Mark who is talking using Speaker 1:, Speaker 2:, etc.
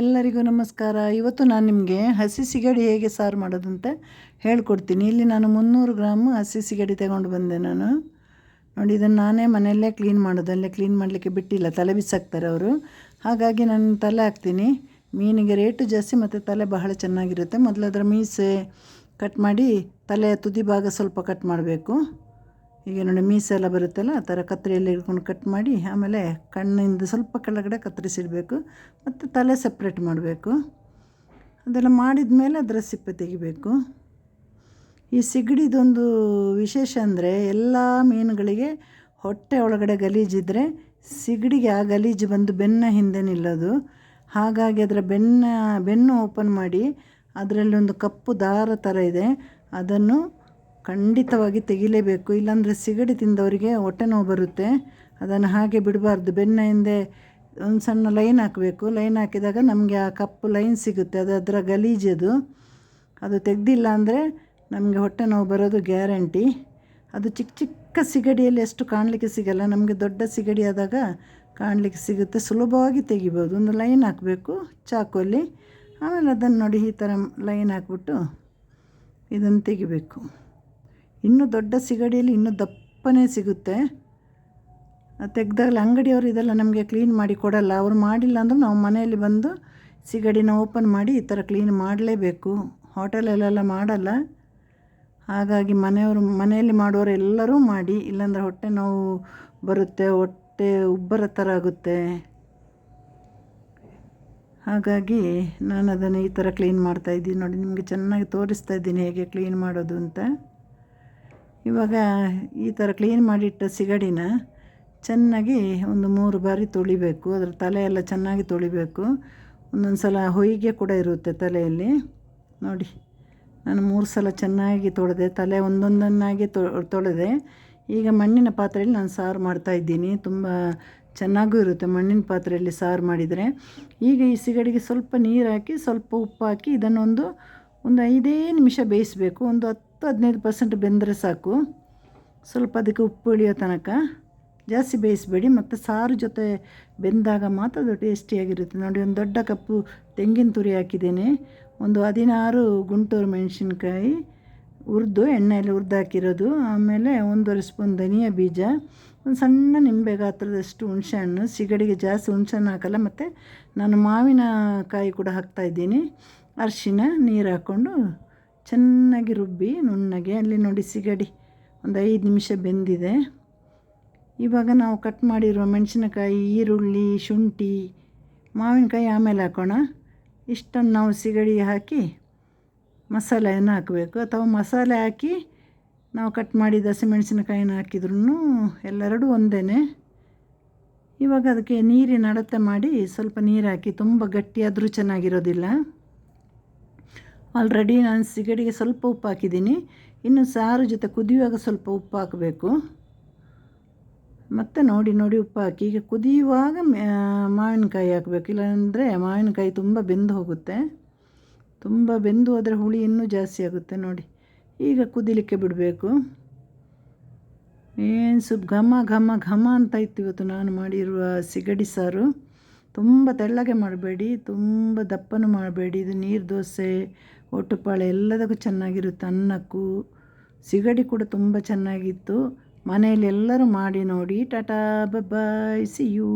Speaker 1: ಎಲ್ಲರಿಗೂ ನಮಸ್ಕಾರ. ಇವತ್ತು ನಾನು ನಿಮಗೆ ಹಸಿ ಸಿಗಡಿ ಹೇಗೆ ಸಾರು ಮಾಡೋದಂತ ಹೇಳ್ಕೊಡ್ತೀನಿ. ಇಲ್ಲಿ ನಾನು ಮುನ್ನೂರು ಗ್ರಾಮ್ ಹಸಿ ಸಿಗಡಿ ತಗೊಂಡು ಬಂದೆ ನಾನು. ನೋಡಿ, ಇದನ್ನು ನಾನೇ ಮನೆಯಲ್ಲೇ ಕ್ಲೀನ್ ಮಾಡೋದು. ಅಲ್ಲೇ ಕ್ಲೀನ್ ಮಾಡಲಿಕ್ಕೆ ಬಿಟ್ಟಿಲ್ಲ. ತಲೆ ಬಿಸಾಕ್ತಾರೆ ಅವರು. ಹಾಗಾಗಿ ನಾನು ತಲೆ ಹಾಕ್ತೀನಿ. ಮೀನಿಗೆ ರೇಟು ಜಾಸ್ತಿ ಮತ್ತು ತಲೆ ಬಹಳ ಚೆನ್ನಾಗಿರುತ್ತೆ. ಮೊದಲು ಅದರ ಮೀಸೆ ಕಟ್ ಮಾಡಿ ತಲೆಯ ತುದಿ ಭಾಗ ಸ್ವಲ್ಪ ಕಟ್ ಮಾಡಬೇಕು. ಈಗ ನೋಡಿ ಮೀಸೆಲ್ಲ ಬರುತ್ತಲ್ಲ, ಆ ಥರ ಕತ್ತರಿಯಲ್ಲಿ ಹಿಡ್ಕೊಂಡು ಕಟ್ ಮಾಡಿ, ಆಮೇಲೆ ಕಣ್ಣಿಂದ ಸ್ವಲ್ಪ ಕೆಳಗಡೆ ಕತ್ತರಿಸಿಡಬೇಕು ಮತ್ತು ತಲೆ ಸಪ್ರೇಟ್ ಮಾಡಬೇಕು. ಅದೆಲ್ಲ ಮಾಡಿದ ಮೇಲೆ ಅದರ ಸಿಪ್ಪೆ ತೆಗಿಬೇಕು. ಈ ಸಿಗಡಿದೊಂದು ವಿಶೇಷ ಅಂದರೆ ಎಲ್ಲ ಮೀನುಗಳಿಗೆ ಹೊಟ್ಟೆ ಒಳಗಡೆ ಗಲೀಜಿದ್ರೆ ಸಿಗಡಿಗೆ ಆ ಗಲೀಜು ಬಂದು ಬೆನ್ನ ಹಿಂದೆ ನಿಲ್ಲೋದು. ಹಾಗಾಗಿ ಅದರ ಬೆನ್ನ, ಬೆನ್ನು ಓಪನ್ ಮಾಡಿ ಅದರಲ್ಲಿ ಒಂದು ಕಪ್ಪು ದಾರ ಥರ ಇದೆ. ಅದನ್ನು ಖಂಡಿತವಾಗಿ ತೆಗಿಲೇಬೇಕು. ಇಲ್ಲಾಂದರೆ ಸಿಗಡಿ ತಿಂದವರಿಗೆ ಹೊಟ್ಟೆ ನೋವು ಬರುತ್ತೆ. ಅದನ್ನು ಹಾಗೆ ಬಿಡಬಾರ್ದು. ಬೆನ್ನ ಹಿಂದೆ ಒಂದು ಸಣ್ಣ ಲೈನ್ ಹಾಕಬೇಕು. ಲೈನ್ ಹಾಕಿದಾಗ ನಮಗೆ ಆ ಕಪ್ಪು ಲೈನ್ ಸಿಗುತ್ತೆ. ಅದು ಅದರ ಗಲೀಜದು ಅದು. ತೆಗ್ದಿಲ್ಲ ಅಂದರೆ ನಮಗೆ ಹೊಟ್ಟೆ ನೋವು ಬರೋದು ಗ್ಯಾರಂಟಿ. ಅದು ಚಿಕ್ಕ ಚಿಕ್ಕ ಸಿಗಡಿಯಲ್ಲಿ ಎಷ್ಟು ಕಾಣಲಿಕ್ಕೆ ಸಿಗಲ್ಲ. ನಮಗೆ ದೊಡ್ಡ ಸಿಗಡಿ ಆದಾಗ ಕಾಣಲಿಕ್ಕೆ ಸಿಗುತ್ತೆ. ಸುಲಭವಾಗಿ ತೆಗಿಬೋದು. ಒಂದು ಲೈನ್ ಹಾಕಬೇಕು ಚಾಕುವಲ್ಲಿ. ಆಮೇಲೆ ಅದನ್ನು ನೋಡಿ ಈ ಥರ ಲೈನ್ ಹಾಕ್ಬಿಟ್ಟು ಇದನ್ನು ತೆಗಿಬೇಕು. ಇನ್ನೂ ದೊಡ್ಡ ಸಿಗಡಿಯಲ್ಲಿ ಇನ್ನೂ ದಪ್ಪನೇ ಸಿಗುತ್ತೆ. ತೆಗ್ದಾಗಲೇ ಅಂಗಡಿಯವರು ಇದೆಲ್ಲ ನಮಗೆ ಕ್ಲೀನ್ ಮಾಡಿ ಕೊಡಲ್ಲ. ಅವ್ರು ಮಾಡಿಲ್ಲ ಅಂದ್ರೆ ನಾವು ಮನೆಯಲ್ಲಿ ಬಂದು ಸಿಗಡಿನ ಓಪನ್ ಮಾಡಿ ಈ ಥರ ಕ್ಲೀನ್ ಮಾಡಲೇಬೇಕು. ಹೋಟೆಲಲ್ಲೆಲ್ಲ ಮಾಡಲ್ಲ. ಹಾಗಾಗಿ ಮನೆಯವರು, ಮನೆಯಲ್ಲಿ ಮಾಡೋರು ಎಲ್ಲರೂ ಮಾಡಿ. ಇಲ್ಲಾಂದರೆ ಹೊಟ್ಟೆ ನೋವು ಬರುತ್ತೆ, ಹೊಟ್ಟೆ ಉಬ್ಬರ ಥರ ಆಗುತ್ತೆ. ಹಾಗಾಗಿ ನಾನು ಅದನ್ನು ಈ ಥರ ಕ್ಲೀನ್ ಮಾಡ್ತಾಯಿದ್ದೀನಿ ನೋಡಿ, ನಿಮಗೆ ಚೆನ್ನಾಗಿ ತೋರಿಸ್ತಾ ಇದ್ದೀನಿ ಹೇಗೆ ಕ್ಲೀನ್ ಮಾಡೋದು ಅಂತ. ಇವಾಗ ಈ ಥರ ಕ್ಲೀನ್ ಮಾಡಿಟ್ಟ ಸಿಗಡಿನ ಚೆನ್ನಾಗಿ ಒಂದು ಮೂರು ಬಾರಿ ತೊಳಿಬೇಕು. ಅದರ ತಲೆ ಎಲ್ಲ ಚೆನ್ನಾಗಿ ತೊಳಿಬೇಕು. ಒಂದೊಂದು ಸಲ ಹೊಯ್ಗೆ ಕೂಡ ಇರುತ್ತೆ ತಲೆಯಲ್ಲಿ. ನೋಡಿ, ನಾನು ಮೂರು ಸಲ ಚೆನ್ನಾಗಿ ತೊಳೆದೆ. ತಲೆ ಒಂದೊಂದನ್ನಾಗಿ ತೊಳೆದೆ. ಈಗ ಮಣ್ಣಿನ ಪಾತ್ರೆಯಲ್ಲಿ ನಾನು ಸಾರು ಮಾಡ್ತಾಯಿದ್ದೀನಿ ತುಂಬ ಚೆನ್ನಾಗೂ ಇರುತ್ತೆ ಮಣ್ಣಿನ ಪಾತ್ರೆಯಲ್ಲಿ ಸಾರು ಮಾಡಿದರೆ. ಈಗ ಈ ಸಿಗಡಿಗೆ ಸ್ವಲ್ಪ ನೀರು ಹಾಕಿ, ಸ್ವಲ್ಪ ಉಪ್ಪು ಹಾಕಿ ಇದನ್ನೊಂದು, ಒಂದು ಐದೇ ನಿಮಿಷ ಬೇಯಿಸಬೇಕು. ಒಂದು ಹತ್ತು ಹದಿನೈದು ಪರ್ಸೆಂಟ್ ಬೆಂದರೆ ಸಾಕು. ಸ್ವಲ್ಪ ಅದಕ್ಕೆ ಉಪ್ಪು ಇಳಿಯೋ ತನಕ. ಜಾಸ್ತಿ ಬೇಯಿಸಬೇಡಿ, ಮತ್ತು ಸಾರು ಜೊತೆ ಬೆಂದಾಗ ಮಾತ್ರ ಅದು ಟೇಸ್ಟಿಯಾಗಿರುತ್ತೆ ನೋಡಿ, ಒಂದು ದೊಡ್ಡ ಕಪ್ಪು ತೆಂಗಿನ ತುರಿ ಹಾಕಿದ್ದೇನೆ. ಒಂದು ಹದಿನಾರು ಗುಂಟೂರು ಮೆಣಸಿನ್ಕಾಯಿ ಹುರಿದು, ಎಣ್ಣೆಯಲ್ಲಿ ಹುರ್ದು ಹಾಕಿರೋದು. ಆಮೇಲೆ ಒಂದೂವರೆ ಸ್ಪೂನ್ ಧನಿಯಾ ಬೀಜ, ಒಂದು ಸಣ್ಣ ನಿಂಬೆ ಗಾತ್ರದಷ್ಟು ಹುಣಸೆಹಣ್ಣು ಸಿಗಡಿಗೆ ಜಾಸ್ತಿ ಹುಣಸೆಹಣ್ಣು ಹಾಕಲ್ಲ, ಮತ್ತು ನಾನು ಮಾವಿನಕಾಯಿ ಕೂಡ ಹಾಕ್ತಾಯಿದ್ದೀನಿ ಅರಿಶಿನ, ನೀರು ಹಾಕ್ಕೊಂಡು ಚೆನ್ನಾಗಿ ರುಬ್ಬಿ ನುಣ್ಣಗೆ, ಅಲ್ಲಿ ನೋಡಿ ಸಿಗಡಿ, ಒಂದು ಐದು ನಿಮಿಷ ಬೆಂದಿದೆ. ಇವಾಗ ನಾವು ಕಟ್ ಮಾಡಿರುವ ಮೆಣಸಿನಕಾಯಿ, ಈರುಳ್ಳಿ, ಶುಂಠಿ, ಮಾವಿನಕಾಯಿ ಆಮೇಲೆ ಹಾಕೋಣ. ಇಷ್ಟನ್ನು ನಾವು ಸಿಗಡಿ ಹಾಕಿ ಮಸಾಲೆಯನ್ನು ಹಾಕಬೇಕು. ಅಥವಾ ಮಸಾಲೆ ಹಾಕಿ ನಾವು ಕಟ್ ಮಾಡಿದ ಹಸಿಮೆಣಸಿನಕಾಯಿನ ಹಾಕಿದ್ರೂ ಎಲ್ಲರಡೂ ಒಂದೇ ಇವಾಗ ಅದಕ್ಕೆ ನೀರಿನ ಅಳತೆ ಮಾಡಿ ಸ್ವಲ್ಪ ನೀರು ಹಾಕಿ, ತುಂಬ ಗಟ್ಟಿಯಾದರೂ ಚೆನ್ನಾಗಿರೋದಿಲ್ಲ. ಆಲ್ರೆಡಿ ನಾನು ಸಿಗಡಿಗೆ ಸ್ವಲ್ಪ ಉಪ್ಪು ಹಾಕಿದ್ದೀನಿ ಇನ್ನು ಸಾರು ಜೊತೆ ಕುದಿಯುವಾಗ ಸ್ವಲ್ಪ ಉಪ್ಪು ಹಾಕಬೇಕು ಮತ್ತು ನೋಡಿ ನೋಡಿ ಉಪ್ಪು ಹಾಕಿ ಈಗ ಕುದಿಯುವಾಗ ಮಾವಿನಕಾಯಿ ಹಾಕಬೇಕು. ಇಲ್ಲಾಂದರೆ ಮಾವಿನಕಾಯಿ ತುಂಬ ಬೆಂದು ಹೋಗುತ್ತೆ. ತುಂಬ ಬೆಂದು ಹೋದರೆ ಹುಳಿ ಇನ್ನೂ ಜಾಸ್ತಿ ಆಗುತ್ತೆ ನೋಡಿ. ಈಗ ಕುದಿಲಿಕ್ಕೆ ಬಿಡಬೇಕು. ಏನು ಸುಪ್ ಘಮ ಘಮ ಘಮ ಅಂತ ಇತ್ತು ಇವತ್ತು ನಾನು ಮಾಡಿರುವ ಸಿಗಡಿ ಸಾರು. ತುಂಬ ತೆಳ್ಳಗೆ ಮಾಡಬೇಡಿ, ತುಂಬ ದಪ್ಪನೂ ಮಾಡಬೇಡಿ. ಇದು ನೀರು ದೋಸೆ ಒಟ್ಟುಪಾಳೆ ಎಲ್ಲದಕ್ಕೂ ಚೆನ್ನಾಗಿರುತ್ತೆ, ಅನ್ನಕ್ಕೂ. ಸಿಗಡಿ ಕೂಡ ತುಂಬ ಚೆನ್ನಾಗಿತ್ತು. ಮನೆಯಲ್ಲಿ ಎಲ್ಲರೂ ಮಾಡಿ ನೋಡಿ. Tata bye see you.